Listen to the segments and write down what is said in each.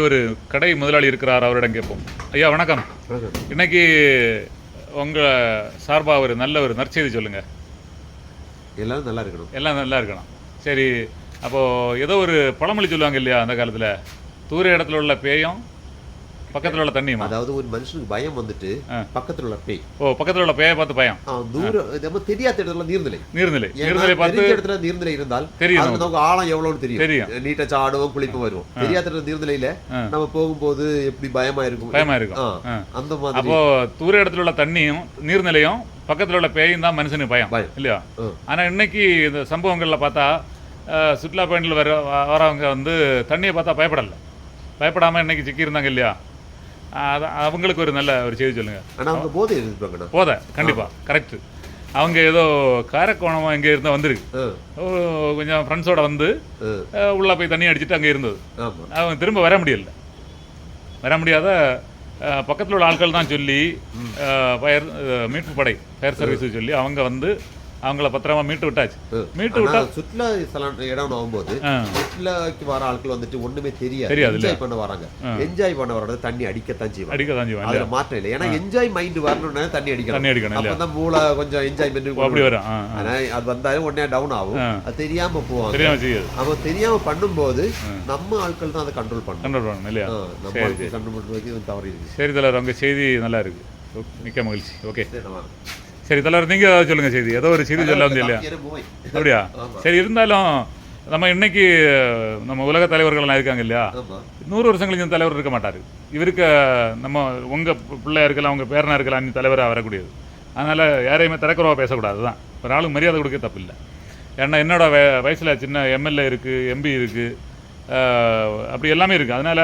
ஒரு கடை முதலாளி இருக்கிறார் அவரிடம் கேட்போம். ஐயா வணக்கம். இன்னைக்கு உங்க சார்பா ஒரு நல்ல ஒரு நற்செய்தி சொல்லுங்க. எல்லாரும் நல்லா இருக்கணும். எல்லாம் நல்லா இருக்கணும். சரி அப்போ ஏதோ ஒரு பழமொழி சொல்லுவாங்க இல்லையா அந்த காலத்துல? தூர இடத்துல உள்ள பேயும் பக்கத்துல உள்ள தண்ணியுமா அதாவது ஒரு மனுஷனுக்கு பயம் வந்துட்டு. பக்கத்துல உள்ள பேய். ஓ பக்கத்துல உள்ள பேயை பார்த்து பயம். தூரம் நம்ம தெரியாத இடத்துல நீர்நிலை. நீர்நிலை. நீர்நிலை பார்த்து இடத்துல நீர்நிலை இருந்தால் தெரியும் நமக்கு. ஆழம் எவ்வளவுன்னு தெரியும். தெரியும். நீட்ட சாடுவோம் குளிப்போம் வருவோம். தெரியாத இடத்துல நீர்நிலையில. நம்ம போகும்போது எப்படி பயமா இருக்கும்? பயமா இருக்கும். அந்த மாதிரி. அப்போ தூர இடத்துல உள்ள தண்ணியும் நீர்நிலையும் பக்கத்துல உள்ள பேயும் தான் மனுஷனுக்கு பயம். இல்லையா. ஆனா இன்னைக்கு இந்த சம்பவங்கள்ல பார்த்தா சுற்றுலா பயணிகள் வர வரவங்க வந்து தண்ணியை பார்த்தா பயப்படல. பயப்படாம இன்னைக்கு சிக்கி இருந்தாங்க இல்லையா? அவங்களுக்கு ஒரு நல்ல ஒரு செய்தி சொல்லுங்க. ஆனா அவங்க போதை இருப்பாங்கண்ணா போத கண்டிப்பா கரெக்ட் அவங்க ஏதோ காரக்கோணம் எங்க இருந்தா வந்திருக்கு. கொஞ்சம் ஃப்ரெண்ட்ஸோட வந்து உள்ள போய் தண்ணி அடிச்சிட்டு அங்க இருந்தது. அவங்க திரும்ப வர முடியல. வர முடியாத பக்கத்துல உள்ள ஆட்கள் தான் சொல்லி ஃபயர் மீட்பு படை ஃபயர் சர்வீஸ் சொல்லி அவங்க வந்து அவங்கள பத்திரமா மீட்டு விட்டாச்சு. மீட்டு விட்டா சுற்றுலா ஸ்தலம் இடம் ஆகும்போது சுற்றுலாக்கு வர ஆட்கள் வந்துட்டு ஒண்ணுமே தெரியாது. தெரியாது, என்ஜாய் பண்ண வராங்க. என்ஜாய் பண்ண வர்றது தண்ணி அடிக்கத்தான் செய்வாங்க. அடிக்க தான் செய்வான் அதுல மாற்றம் இல்லை. ஏன்னா என்ஜாய் மைண்ட் வரணும்னா தண்ணி அடிக்கணும். தண்ணி அடிக்கணும் அப்பதான் மூளை கொஞ்சம் என்ஜாய் பண்ணி அப்படி வரும். ஆனா அது வந்தாலும் உடனே டவுன் ஆகும். அது தெரியாம போவாங்க. தெரியாம செய்யுது. அவன் தெரியாம பண்ணும்போது நம்ம ஆட்கள் தான் அதை கண்ட்ரோல் பண்ணணும். கண்ட்ரோல் பண்ணணும் இல்லையா? நம்ம ஆட்கள் கண்ட்ரோல் பண்றதுக்கு தவறு இருக்கு. சரி தலைவர் உங்க செய்தி நல்லா இருக்கு. மிக்க மகிழ்ச்சி. ஓகே. சரி, தலைவர் நீங்க ஏதாவது சொல்லுங்க செய்தி. ஏதோ ஒரு செய்தி சொல்ல வந்து இல்லையா. அப்படியா. சரி இருந்தாலும் நம்ம இன்னைக்கு நம்ம உலக தலைவர்கள்லாம் இருக்காங்க இல்லையா? நூறு வருஷம் கழிஞ்ச தலைவர் இருக்க மாட்டார். இவருக்கு நம்ம உங்க பிள்ளையா இருக்கலாம் உங்க பேரனா இருக்கலாம் நீ தலைவராக வரக்கூடியது. அதனால யாரையுமே திறக்கிறவா பேசக்கூடாது தான் ஒரு ஆளுக்கு மரியாதை கொடுக்க தப்பு இல்லை ஏன்னா என்னோட வய வயசுல சின்ன எம்எல்ஏ இருக்கு எம்பி இருக்கு ஆஹ் அப்படி எல்லாமே இருக்கு. அதனால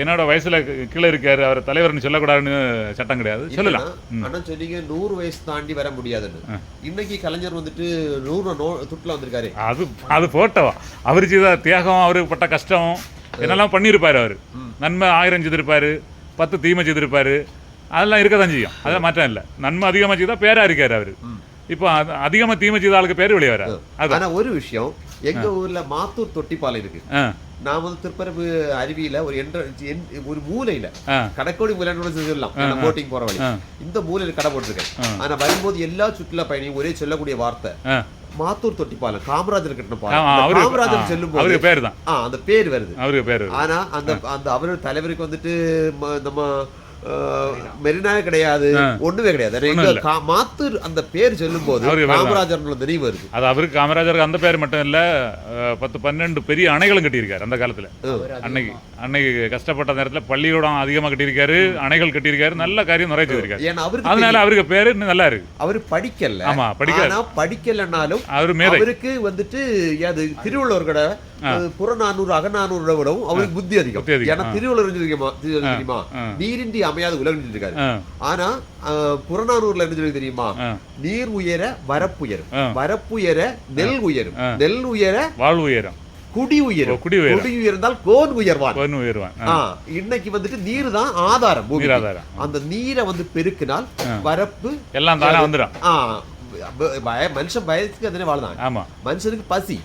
என்னோட வயசுல கீழே இருக்காரு அவர் தலைவர்னு சொல்லக்கூடாதுன்னு சட்டம் கிடையாது. சொல்லலாம். அண்ணா சொன்னீங்க நூறு வயசு தாண்டி வர முடியாதுன்னு. இன்னைக்கு கலைஞர் வந்துட்டு நூறு நோ துட்டுல வந்திருக்காரு. அது அது போட்டவா அவர் செய்த தியாகம் அவருக்கு பட்ட கஷ்டம் என்னெல்லாம் பண்ணியிருப்பாரு அவர். நன்மை ஆயிரம் செய்திருப்பாரு பத்து தீமை செய்திருப்பாரு. அதெல்லாம் இருக்க தான் செய்யும். அதெல்லாம் மாற்றம் இல்லை. நன்மை அதிகமாக செய்தா பேரா இருக்காரு அவர். இப்போ அது அதிகமாக தீமை செய்த ஆளுக்கு பேர் வெளியே வராது. அது ஆனா ஒரு விஷயம் எங்க ஊர்ல மாத்தூர் தொட்டிப்பாலம் இருக்கு. நான் வந்து திருப்பரப்பு அருவியில ஒரு என்- ஒரு மூலையில கடைக்கோடி மூலைன்னு சொல்லலாம் போட்டிங் போற வழி. இந்த மூலையில கடை போட்டிருக்கேன். ஆனா வரும்போது எல்லா சுற்றுலா பயணியும் ஒரே சொல்லக்கூடிய வார்த்தை. மாத்தூர் தொட்டிப்பாலம் காமராஜர் கட்டின பாலம். காமராஜர் செல்லும் போது பேர் தான். அந்த பேர் வருது. அவருக்கு பேர் ஆனா அந்த அந்த அவர் தலைவருக்கு வந்துட்டு நம்ம மெரினாவே கிடையாது ஒண்ணுமே கிடையாது. மாத்தூர் அந்த பேர் சொல்லும் போது. காமராஜர் நினைவு வருது அது அவருக்கு காமராஜருக்கு அந்த பேர் மட்டும் இல்ல பத்து பன்னெண்டு பெரிய அணைகளும் கட்டியிருக்காரு அந்த காலத்துல. அன்னைக்கு அன்னைக்கு கஷ்டப்பட்ட நேரத்துல பள்ளிக்கூடம் அதிகமா கட்டியிருக்காரு அணைகள் கட்டியிருக்காரு நல்ல காரியம் நிறைய செய்திருக்காரு. அதனால அவருக்கு பேரு நல்லா இருக்கு. அவரு படிக்கல. ஆமா படிக்க ஆனா படிக்கலனாலும் அவர் மேதை. அவருக்கு வந்துட்டு அது திருவள்ளுவர் கடை புறநானூறு அகநானூறு விடவும் அவருக்கு புத்தி அதிகம். ஏன்னா திருவள்ளுவர் தெரியுமா. நீரின்றி அமையாத உலகம் இருக்காரு. ஆனா அஹ், புறநானூறுல என்ன சொல்லி தெரியுமா. நீர் உயர வரப்புயரும். வரப்புயர நெல் உயரும். நெல் உயர வாழ்வு உயரம். குடி உயரும். குடி உயரம். குடி உயர்ந்தால் கோன் உயர்வான். பொண்ணு உயர்வான். இன்னைக்கு வந்துட்டு நீர் தான் ஆதாரம் பூமிக்கு. நீராதாரம். அந்த நீரை வந்து பெருக்கினால் வரப்பு எல்லாம் தானே வந்துடும் மனுஷன் பயத்துக்கு அதனே வாழுதான் ஆமா. மனுஷனுக்கு பசி.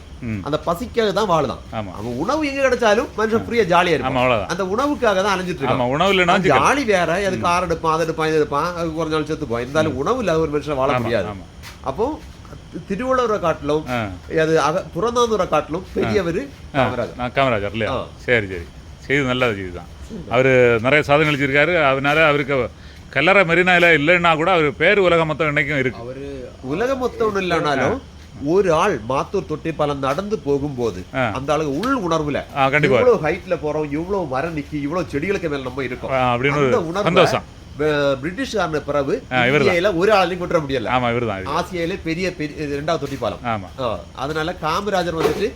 அந்த பசிக்காக தான் வாழுதான். ஆமா. அவன் உணவு எங்க கிடைச்சாலும் மனுஷன் ஃப்ரீயா ஜாலியா இருப்பான். அவ்வளவுதான். அந்த உணவுக்காக தான் அலைஞ்சிட்டு இருக்கான். உணவு ஜாலி வேற எதுக்கு ஆறு எடுப்பான் அதை எடுப்பான் இதை எடுப்பான் அது கொஞ்ச நாள் செத்துப்பான் இருந்தாலும் உணவு இல்லாத ஒரு மனுஷன் வாழ முடியாது. அப்போ திருவள்ளுவரை காட்டிலும் அது புறநானூரை காட்டிலும் பெரியவர் காமராஜர். காமராஜர் இல்லையா. சரி சரி. செய்தி நல்ல செய்தி தான் அவர் நிறைய சாதனை அளிச்சிருக்காரு. அதனால அவருக்கு கல்லறை மெரினால இல்லைன்னா கூட அவர் பேர் உலகம் மொத்தம் இன்னைக்கும் இருக்கு. உலகம் மொத்தம் ஒண்ணும் இல்லைனாலும் ஒரு ஆள் மாத்தூர் தொட்டிப்பாலம் நடந்து போகும்போது. அந்த ஆளுக்கு உள் உணர்வுல இவ்வளவு ஹைட்ல போறோம் இவ்வளவு மரம் நிக்கி இவ்வளவு செடிகளுக்கு மேல நம்ம இருக்கோம். அப்படின்னு உணர்வை பிரிட்டிஷ்காரன பிறகு. இந்தியால ஒரு ஆளையும் கொட்ட முடியல. ஆமா இவர்தான் இது. ஆசியால பெரிய பெரிய இரண்டாவது தொட்டிப்பாலம் ஆமா. அதனால காமராஜர் வந்துட்டு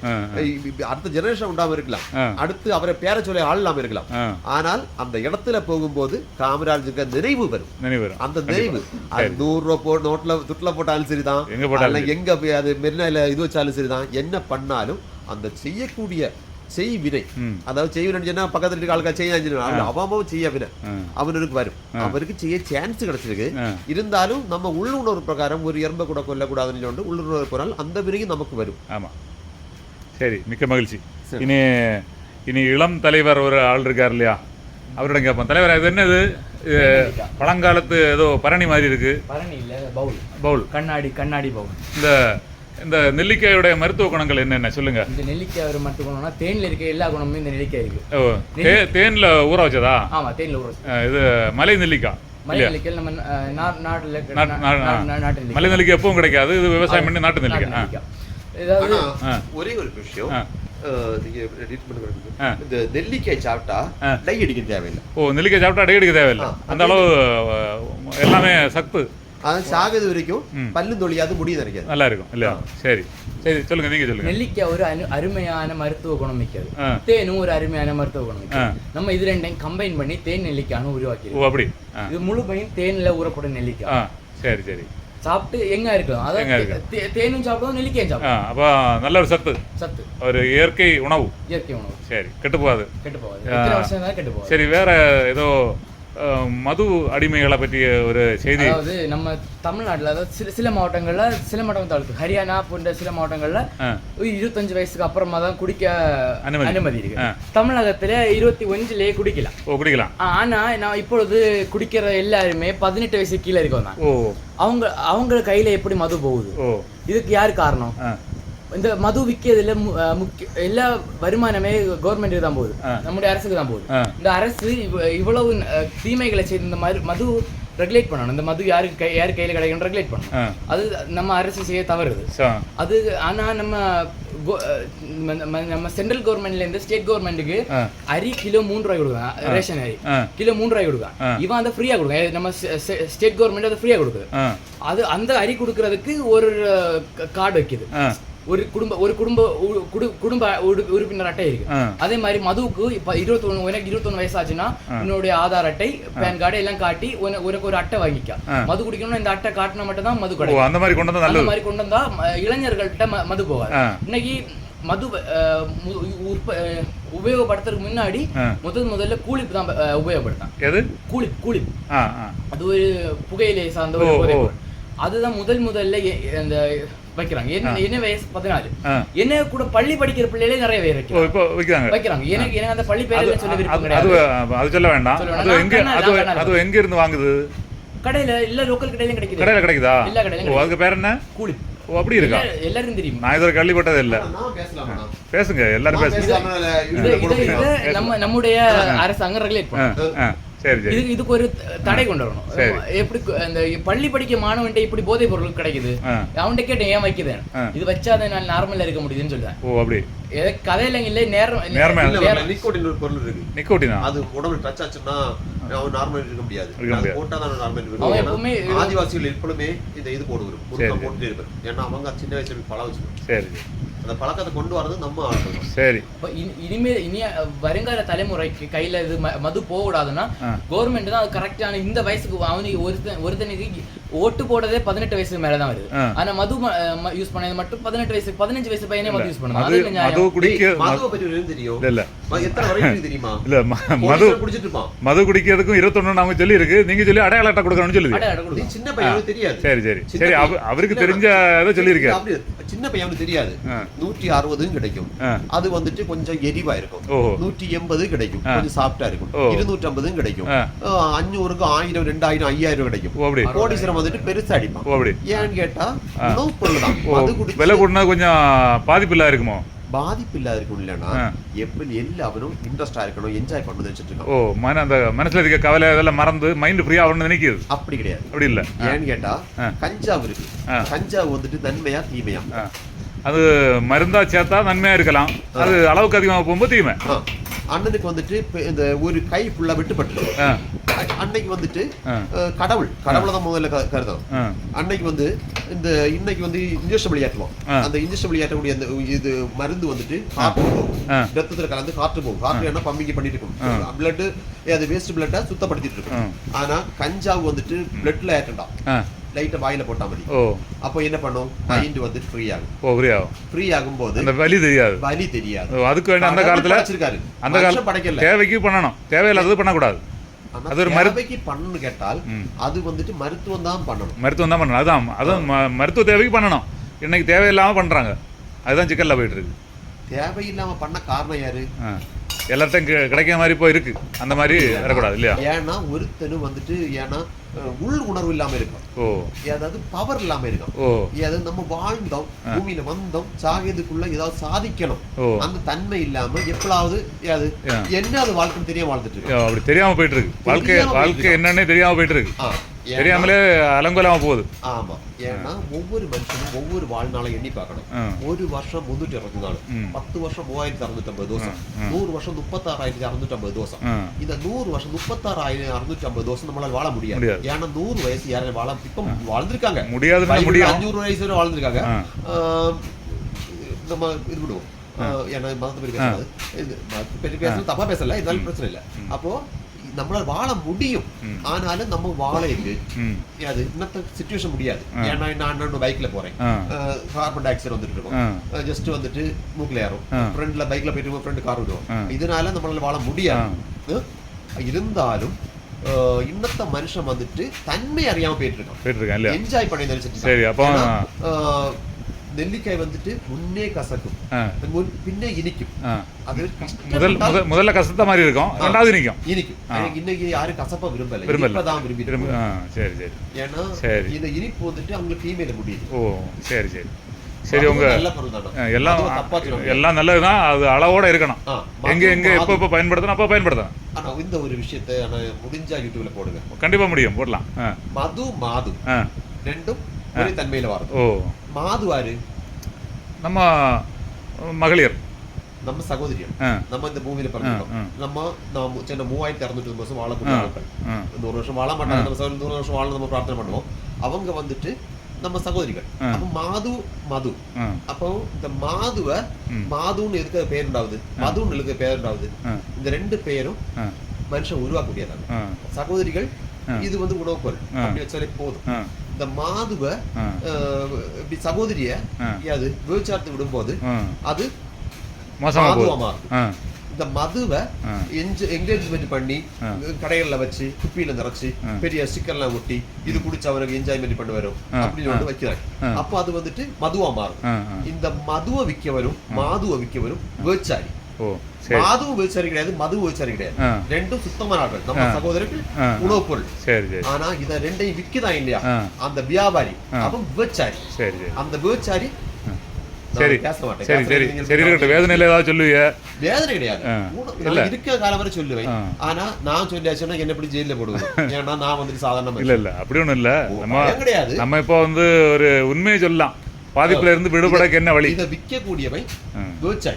அடுத்த ஜெனரேஷன் உண்டாம இருக்கலாம். அடுத்து அவரை பேர சொல்லி ஆள் இல்லாம இருக்கலாம். ஆனால் அந்த இடத்துல போகும்போது காமராஜருக்கு நினைவு வரும். நினைவு வரும். அந்த நினைவு. அது நூறு ரூபா போ நோட்ல துட்டுல போட்டாலும் சரிதான். எங்க போட்டாலும் எங்க அது மெரினால இது வச்சாலும் சரிதான். என்ன பண்ணாலும் அந்த செய்யக்கூடிய செய்வினை. அதாவது செய்வினை சொன்னா பக்கத்துல இருக்க ஆளுக்கா செய்ய அவமாவும் செய்ய வினை. அவனுக்கு வரும். அவருக்கு செய்ய சான்ஸ் கிடைச்சிருக்கு. இருந்தாலும் நம்ம உள்ளுணர்வு பிரகாரம் ஒரு எறும்பை கூட கொல்லக்கூடாதுன்னு சொல்லிட்டு உள்ளுணர்வு போனால் அந்த வினையும் நமக்கு வரும். ஆமா. சரி மிக்க மகிழ்ச்சி. இனி இனி இளம் தலைவர் ஒரு ஆள் இருக்கார் இல்லையா? அவரிடம் கேட்போம். தலைவர் இது என்னது? பழங்காலத்து ஏதோ பரணி மாதிரி இருக்கு. பரணி இல்ல பவுல். பவுல். கண்ணாடி கண்ணாடி பவுல். இந்த இந்த நெல்லிக்காயோடைய மருத்துவ குணங்கள் என்னென்ன? சொல்லுங்க. இந்த நெல்லிக்காய் ஒரு மட்டும் குணம்னா தேன்ல இருக்க எல்லா குணமும் இந்த நெல்லிக்காய் இருக்கு. ஓ தே தேன்ல ஊற வச்சதா? ஆமா தேன்ல ஊற வச்சு. அஹ் இது மலை நெல்லிக்காய் மலை நெல்லிக்காய் நம்ம அஹ், நா- நாட்டுல இருக்க நாட்டு- நா- நா- நா- நா- நாட்டு நெல்லிக்காய். மலை நெல்லிக்காய் எப்பவும் கிடைக்காது இது விவசாயம் பண்ணி நாட்டு நாட்டு நெல்லிக்காய். ஆ. நெல்லிக்காய். ஏதாவது ஆனா ஆ. ஒரே ஒரு விஷயம் ஆ. அஹ், நீங்க ஆ. இந்த நெல்லிக்காய் சாப்பிட்டா ஆ. டை அடிக்க தேவையில்லை. ஓ நெல்லிக்காய் சாப்பிட்டா அடி எடுக்க தேவையில்லை. ஆ, அந்த அளவு அஹ், எல்லாமே சத்து. அது சாகுது வரைக்கும். பல்லு தொழியாது முடி நினைக்காது நல்லா இருக்கும் இல்லையா சரி. சரி சொல்லுங்க நீங்க சொல்லுங்க. நெல்லிக்காய் ஒரு அருமையான மருத்துவ குணம் மிக்கது. தேனும் ஒரு அருமையான மருத்துவ குணம் நம்ம இது ரெண்டையும் கம்பைன் பண்ணி தேன் நெல்லிக்காய்னு உருவாக்கி ஓ அப்படி. இது முழுமையும் தேன்ல ஊறக்கூடிய நெல்லிக்காய். சரி சரி. சாப்பிட்டு எங்க இருக்கலாம்? அதாவது தேனும் சாப்பிடுவோம் நெல்லிக்காயும் சாப்பிடுவோம். அப்போ நல்ல ஒரு சத்து. சத்து. ஒரு இயற்கை உணவு. இயற்கை உணவு. சரி கெட்டு போகாது. கெட்டு போகாது. சரி வேற ஏதோ மது அடிமைகளை பற்றிய ஒரு செய்தி. அதாவது நம்ம தமிழ்நாட்டுல அதாவது சில சில மாவட்டங்கள்ல சில மாவட்டம் இருக்கு ஹரியானா போன்ற சில மாவட்டங்கள்ல இருபத்தஞ்சு வயசுக்கு அப்புறமா தான் குடிக்க அனுமதி. இருக்கு. தமிழகத்துல இருபத்தி ஒஞ்சுலயே குடிக்கலாம். ஓ குடிக்கலாம். ஆ, ஆனா நான் இப்பொழுது குடிக்கிற எல்லாருமே பதினெட்டு வயசு கீழே இருக்கவங்க. அவங்க அவங்க கையில எப்படி மது போகுது? இதுக்கு யாரு காரணம்? இந்த மது விற்கிறதுல முக்கிய எல்லா வருமானமே கவர்மெண்ட்டுக்கு தான் போகுது. நம்முடைய அரசுக்கு தான் போகுது. இந்த அரசு இவ- இவ்வளவு தீமைகளை செய்து இந்த மாதிரி மது ரெகுலேட் பண்ணணும். இந்த மது யாருக்கு கை யார் கையில் கிடைக்கும் ரெகுலேட் பண்ணணும். அது நம்ம அரசு செய்ய தவறுது. அது ஆனா நம்ம நம்ம- சென்ட்ரல் கவர்மெண்ட்ல இருந்து ஸ்டேட் கவர்மெண்ட்டுக்கு அரி கிலோ மூணு ரூபாய் கொடுக்குறான். ரேஷன் அரி. கிலோ மூணு ரூபாய் கொடுக்குறான். இவன் அதை ஃப்ரீயா கொடுக்குறான். நம்ம ஸ்டேட் கவர்மெண்ட் அதை ஃப்ரீயா கொடுக்குது. அது அந்த அரி கொடுக்கறதுக்கு ஒரு கார்டு வைக்குது. ஒரு குடும்ப ஒரு குடும்ப குடும்ப உறு- உறுப்பினர் அட்டை இருக்கு. அதே மாதிரி மதுவுக்கு இப்ப இருபத்தொன்னு உனக்கு இருபத்தொன்னு வயசாச்சுன்னா உன்னுடைய ஆதார் அட்டை பேன் கார்டு எல்லாம் காட்டி உன- உனக்கு ஒரு அட்டை வாங்கிக்க. மது குடிக்கணும்னா இந்த அட்டை காட்டினா மட்டும் தான் மது கிடைக்கும். அந்த மாதிரி கொண்டு வந்தா அந்த மாதிரி கொண்டு வந்தா இளைஞர்கள்ட்ட மது ஆ. இன்னைக்கு மது உபயோகப்படுத்துறதுக்கு முன்னாடி முதல் முதல்ல கூலிப் தான் உபயோகப்படுத்தான். எது? Cool Lip Cool Lip. அது ஒரு புகையிலை சார்ந்த ஒரு. அதுதான் முதல் முதல்ல அந்த வைக்கிறாங்க. என்ன என்ன வயசு? பதினாலு என்ன கூட பள்ளி படிக்கிற பிள்ளைகளே நிறைய பேர் வைக்கிறாங்க. இப்போ வைக்கிறாங்க. எனக்கு எனக்கு அந்த பள்ளி பேர்ல சொல்லி விருப்பம் அது- அது கிடையாது அது சொல்ல வேண்டாம். அது. எங்க அது எங்க இருந்து வாங்குது? கடையில இல்ல லோக்கல் கடையிலும் கிடைக்குது. கடையில கிடைக்குதா? எல்லா கடையிலும் ஓ அதுக்கு பேர் என்ன? கூலி. ஓ அப்படி இருக்கா? எல்லா- எல்லாருக்கும் தெரியும். நான் இதுவரை கேள்விப்பட்டதே இல்ல. பேசுங்க. எல்லாரும் பேசுங்க. இல்ல? நம்ம நம்முடைய அரசாங்கம் ரெகுலேட் பண்ணும் சரி சரி. இதுக்கு இதுக்கு ஒரு தடை கொண்டு வரணும். எப்படி அந்த பள்ளி படிக்க மாணவன்ட்ட இப்படி போதைப் பொருள் கிடைக்குது? அவன்கிட்ட கேட்டேன் ஏன் வைக்குதேன். இது வச்சாதான் நான் நார்மலா இருக்க முடியுதுன்னு சொல்லுவேன் ஓ அப்படி. எது கதையில இல்ல நேரம் நேர்மை. நிக்கோட்டின் ஒரு பொருள் இருக்கு. நிக்கோட்டினா? அது உடம்புல டச் ஆச்சுன்னா அவன் நார்மல் இருக்க முடியாது. இருக்க அது முடியாது. போட்டா தான் நார்மல் அவன் இருக்கும் ஆதிவாசிகள் எப்பவுமே இந்த இது சரி. போட்டுட்டே இருப்பாரு. ஏன்னா அவங்க சின்ன வயசுல பழ வச்சுக்கணும் சரி. அந்த பழக்கத்தை கொண்டு வரது நம்ம ஆளுங்க சரி. இப்ப இனிமே இனி வருங்கால தலைமுறைக்கு கையில இது மது போக கூடாதுன்னா ஆ. கவர்மெண்ட் தான் அது கரெக்டான இந்த வயசுக்கு அவனுக்கு ஒருத்தன் ஒருத்தனுக்கு ஓட்டு போடுறதே பதினெட்டு வயசுக்கு மேல தான் வருது. ஆனா மது யூஸ் பண்ணது மட்டும் பதினெட்டு வயசு பதினஞ்சு வயசு பையனே மது யூஸ் மது? குடிக்க மது- மதுவை பற்றி தெரியும். இல்ல. இல்ல மது மது குடிக்கிறதுக்கும் இருபத்தொன்னு அவங்க சொல்லி இருக்கு நீங்க சொல்லி அடையாள அட்டை கொடுக்கணும்னு சொல்லுது. சின்ன பையனுக்கு தெரியாது. சரி சரி. சரி அவருக்கு தெரிஞ்ச இதை சின்ன பையனுக்கு தெரியாது. நூற்றி அறுபதும் கிடைக்கும். அது வந்துட்டு கொஞ்சம் எரிவா இருக்கும் நூற்றி எண்பது கிடைக்கும். கொஞ்சம் சாஃப்டா இருக்கும். இருநூற்றி ஐம்பதும் கிடைக்கும். அஞ்சூறுக்கு ஆயிரம் ரெண்டாயிரம் ஐயாயிரம் கிடைக்கும். கோடீஸ்வரம் வந்துட்டு பெருசா அடிப்பான். ஏன்னு கேட்டா பொருள் தான். குடிச்சு விலை கூடனா கொஞ்சம் பாதிப்பு இல்லா இருக்குமோ? பாதிப்பு இல்லாத இருக்கும் இல்லைன்னா. எப்படி எல்லாவரும் இன்ட்ரெஸ்டா இருக்கணும் என்ஜாய் பண்ணணும் இருக்கான் ஓ மன அந்த மனசுல இருக்க கவலை இதெல்லாம் மறந்து மைண்ட் ஃப்ரீ ஆகணும்னு நினைக்குது. அப்படி கிடையாது. அப்படி இல்ல. ஏன்னு கேட்டா. கஞ்சாவு இருக்கு. கஞ்சாவு வந்துட்டு நன்மையா தீமையா. அது மருந்தா சேர்த்தா நன்மையா இருக்கலாம். அது அளவுக்கு அதிகமாக போகும்போது தீமை. அண்ணனுக்கு வந்துட்டு இந்த ஒரு கை ஃபுல்லா விட்டுப்பட்டு அன்னைக்கு வந்துட்டு கடவுள். கடவுளை தான் முதல்ல கருதணும். அன்னைக்கு வந்து இந்த இன்னைக்கு வந்து இன்ஜெக்ஷன் விளையாட்டுவோம். அந்த இன்ஜெக்ஷன் விளையாட்டக்கூடிய அந்த இது மருந்து வந்துட்டு காற்று போகும். ரத்தத்துல கலந்து காற்று போகும். காற்று என்ன பம்பிங் பண்ணிட்டு இருக்கும் பிளட் அது வேஸ்ட் பிளட்டை சுத்தப்படுத்திட்டு இருக்கும் ஆனா கஞ்சாவு வந்துட்டு பிளட்ல ஏற்றண்டாம் லைட்டை வாயில போட்டா மதி. ஓ. அப்போ என்ன பண்ணும்? மைண்ட் வந்து ஃப்ரீ ஆகும். ஓ ஃப்ரீ ஆகும். ஃப்ரீ ஆகும்போது அந்த வலி தெரியாது. வலி தெரியாது. அதுக்கு வேண்டி அந்த காலத்துல படைச்சிருக்காரு. அந்த மனுஷன் கால படைக்கல. தேவைக்கு பண்ணணும். தேவையில்லாதது பண்ணக்கூடாது. அது ஒரு மரு- தேவைக்கு பண்ணணும்னு கேட்டால். அது வந்துட்டு மருத்துவம் தான் பண்ணணும். மருத்துவம் தான் பண்ணணும். அதான் ம- மருத்துவ தேவைக்கு பண்ணணும். இன்னைக்கு தேவையில்லாம பண்றாங்க. அதுதான் சிக்கல்ல போயிட்டு இருக்கு தேவையில்லாம பண்ண காரணம் யாரு? கி- கிடைக்கிற மாதிரி இப்போ இருக்கு. அந்த மாதிரி வரக்கூடாது இல்லையா? ஏன்னா ஒருத்தனும் வந்துட்டு ஏன்னா உள் உணர்வு இல்லாம இருக்கும் ஓ. அதாவது பவர் இல்லாம இருக்கும் ஓ. அதாவது நம்ம வாழ்ந்தோம் பூமியில வந்தோம் சாகியதுக்குள்ள ஏதாவது சாதிக்கணும். அந்த தன்மை இல்லாம எப்பளாவது அது. என்ன அது வாழ்க்கைன்னு தெரியாம வாழ்ந்துட்டு இருக்கு. அப்படி தெரியாம போயிட்டு இருக்கு. வாழ்க்கை வாழ்க்கை என்னன்னே தெரியாம போயிட்டு இருக்கு. தெரியாமலே அலங்கோலாம போகுது. ஆமா. ஏன்னா ஒவ்வொரு மனுஷனும் ஒவ்வொரு வாழ்நாளை எண்ணி பார்க்கணும். ஒரு வருஷம் முன்னூற்றி அறுபத்தி நாலு. பத்து வருஷம் மூவாயிரத்தி அறுநூத்தி தோசம் ம். நூறு வருஷம் முப்பத்தாறாயிரத்தி அறுநூத்தி தோசம் ஆ. இந்த நூறு வருஷம் முப்பத்தாறாயிரம் அறுநூற்றி ஐம்பது தோசம் நம்மளால வாழ முடியாது. முடியாது. ஏன்னா நூறு வயசு யாரும் வாழ இப்ப வாழ்ந்திருக்காங்க. முடியும். அஞ்சூறு வயசு வரை வாழ்ந்திருக்காங்க. நம்ம இது விடுவோம். ஏன்னா மதத்தை பற்றி பேசணும் தப்பா பேசல. இருந்தாலும் பிரச்சனை இல்லை. அப்போ நம்மளால வாழ முடியும். ஆனாலும் நம்ம வாழ அது இன்னத்த சுச்சுவேஷன் முடியாது. ஏன்னா நான் அண்ணன் பைக்ல போறேன். கார்பன் டை ஆக்சைடு வந்துட்டு இருக்கும். ஜஸ்ட் வந்துட்டு மூக்கில் ஏறும். ஃப்ரெண்ட்ல பைக்ல போயிட்டு ஃப்ரெண்ட் கார் விடுவோம். இதனால நம்மளால வாழ முடியாது. இருந்தாலும் இன்னத்த மனுஷன் வந்துட்டு தன்மை அறியாம போயிட்டு இருக்கான். என்ஜாய் பண்ணி சரி, அப்போ- நெல்லிக்காய் வந்துட்டு முன்னே கசக்கும். பின்னே இனிக்கும். அது முதல் முதல்ல கஷ்டத்த மாதிரி இருக்கும். ரெண்டாவது இனிக்கும். எனக்கு இன்னைக்கு யாரும் கசப்பா விரும்பல. விரும்பல. இனிப்பதான் விரும்பி சரி சரி. ஏன்னா சரி. இந்த இனிப்பு வந்துட்டு அவங்களுக்கு ஃபீமேல முடியுது. ஓ சரி சரி. சரி உங்க தானே. எல்லாம். எல்லாம் நல்லதுதான். அது அளவோட இருக்கணும். எங்க எங்க எப்போ எப்போ பயன்படுத்தணும் அப்போ பயன்படுத்தணும். ஆனா இந்த ஒரு விஷயத்தை முடிஞ்சா யூடியூப்ல போடுங்க. கண்டிப்பா முடியும். போடலாம். மது மாது. ரெண்டும் ஒரே தன்மையில வரும் ஓ. மாது ஆறு நம்ம மகளிர். நம்ம சகோதரியர் ஆ. நம்ம இந்த பூமியில ஆ, நம்ம நாம் சின்ன மூவாயிரத்தி அறுநூற்றி வருஷம் ஆட்கள். ஆ. நூறு வருஷம் வாழ மாட்டாங்க. நம்ம சகோதரி நூறு வருஷம் வாழ நம்ம பிரார்த்தனை பண்ணுவோம். அவங்க வந்துட்டு நம்ம சகோதரிகள். அப்போ மாது மது. அப்போ இந்த மாதுவ. மாதுன்னு எதுக்கு பேர் உண்டாகுது. மதுன்னு எதுக்கு பேர் உண்டாகுது. ஆ. இந்த ரெண்டு பேரும் மனுஷன் உருவாக்கக்கூடியதாங்க. ஆ. சகோதரிகள். இது வந்து உணவுப் பொருள். அப்படி வச்சாலே போதும். இந்த மாதுவ இப்படி சகோதரிய. அது விபச்சாரத்து விடும்போது அது மாதுவா மாறுது. இந்த மதுவை ஆ. என்கேஜ்மெண்ட் பண்ணி. கடைகள்ல வச்சு குப்பியில நிறைச்சு. பெரிய ஸ்டிக்கர்லாம் ஒட்டி இது குடிச்சு அவனுக்கு என்ஜாய்மெண்ட் பண்ண வரும். அப்படின்னு வந்து வைக்கிறாங்க. அப்போ அது வந்துட்டு மதுவா மாறும். இந்த மதுவை விற்கவரும் மாதுவை விற்கவரும் விபச்சாரி ஓ சரி. மாதுவும் விபச்சாரி கிடையாது மது விபச்சாரி கிடையாது. ரெண்டும் சுத்தமான ஆட்கள். நம்ம. சகோதரர்கள். உணவுப் பொருள். சரி சரி. ஆனா இத ரெண்டையும் விக்குதான் இல்லையா. அந்த வியாபாரி. அவன் விபச்சாரி. சரி சரி. அந்த விபச்சாரி சரி. சரி சரி. சரி நீங்க இருக்கட்டும் வேதனையில் ஏதாவது சொல்லுவீங்க வேதனை கிடையாது. ஆ. ஊன- இல்ல. நான் இருக்கிற காலம் வரை சொல்லுவேன். ஆனா நான் சொல்லியாச்சுன்னா என்ன எப்படி ஜெயில போடுவேன் ஏன்னா நான் வந்துட்டு சாதாரண இல்ல இல்ல. அப்படி ஒண்ணும் இல்ல. நம்ம கிடையாது. நம்ம இப்போ வந்து ஒரு உண்மையை சொல்லலாம். பாதிப்புல இருந்து விடுபடக்கு என்ன வழி? இதை ஆ. விவசாயி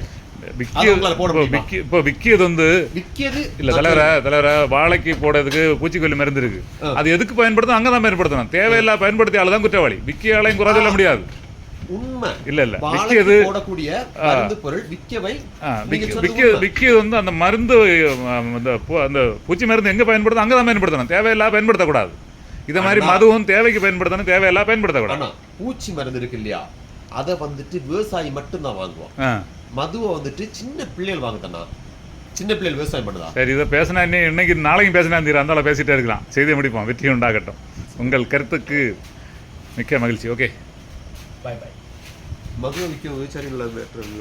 இப்போ முடியுமா? விக்கி இப்போ விக்கியது வந்து விற்கிறது இல்ல தலைவர தலைவர வாழைக்கு போடுறதுக்கு பூச்சிக்கொல்லி மருந்து இருக்கு. அது எதுக்கு பயன்படுத்தணும்? அங்கதான் பயன்படுத்தணும். தேவையில்லா பயன்படுத்திய ஆளுதான் குற்றவாளி. விக்கியாலையும் குறை சொல்ல முடியாது. உண்மை. இல்ல இல்ல. விக்கியது போடக்கூடிய மருந்து பொருள் விக்கியது வந்து அந்த மருந்து அந்த பூச்சி மருந்து எங்க பயன்படுத்தணும்? அங்கதான் பயன்படுத்தணும். தேவையில்லா பயன்படுத்தக்கூடாது. இத மாதிரி. மதுவும் தேவைக்கு பயன்படுத்தணும். தேவையில்லா பயன்படுத்தக்கூடாது. பூச்சி மருந்து இருக்கு இல்லையா? அதை வந்துட்டு விவசாயி மட்டும்தான் வாங்குவான். மதுவை வந்துட்டு சின்ன பிள்ளைகள் வாங்குதண்ணா. சின்ன பிள்ளைகள் விவசாயம் பண்ணுதா? சரி இதை பேசினா இன்னும் இன்னைக்கு நாளைக்கும் பேசினா தீர அந்த பேசிட்டே இருக்கலாம். செய்தியை முடிப்போம். வெற்றி உண்டாகட்டும். உங்கள் கருத்துக்கு மிக்க மகிழ்ச்சி. ஓகே பை பை மதுவை விற்க விவசாயிகள்